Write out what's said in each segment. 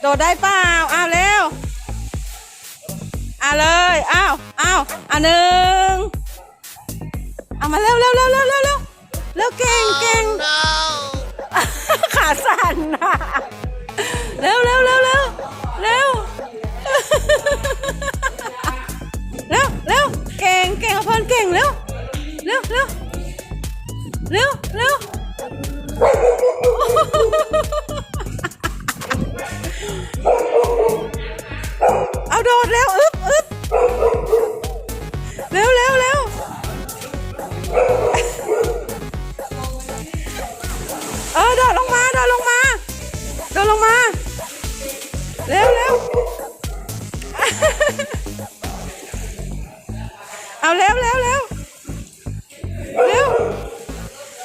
โดดได้เปล่าอ้าวเร็วอ่าเลยอ้าวอ้าวอะหนึ่งเอามาเร็วเร็วเร็วเร็วเร็วเร็วเร็วเก่งเก่งขาสั่นนะเร็วเร็วเร็วเร็วเร็วเร็วเร็วเก่งเก่งเอาเพลินเก่งเร็วเร็วเร็วเร็วเร็ว โดดลงมา เร็วเร็วเอาเร็วเร็วเร็วเร็ว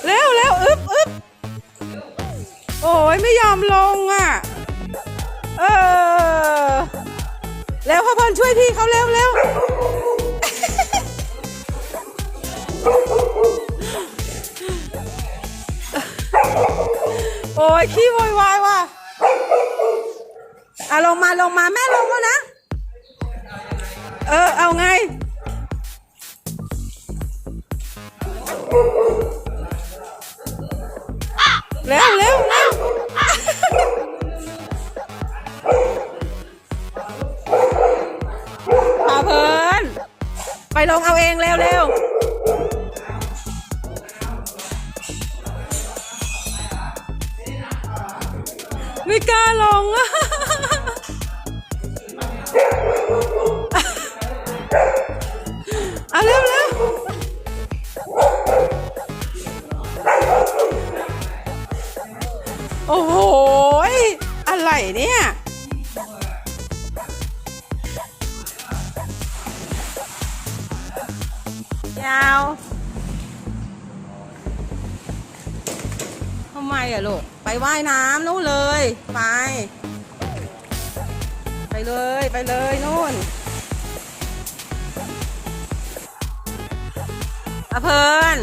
เร็วเร็วอึ๊บอึ๊บโอ้ยไม่ยอมลงอะ เออเร็วพ่อพลช่วยพี่เขาเร็วเร็วโอ้ยขี้โวยวายว่ะ อะลงมาลงมาแม่ลงแล้วนะ เออ เอาไง เร็วเร็วเร็วพาเพลินไปลงเอาเองเร็วเร็วไม่กล้าลงอะ โอ้โห อะไรเนี่ย ยาวทำไมอะลูก ไปว่ายน้ำนู่นเลย ไป ไปเลย ไปเลยนู่นอเพิน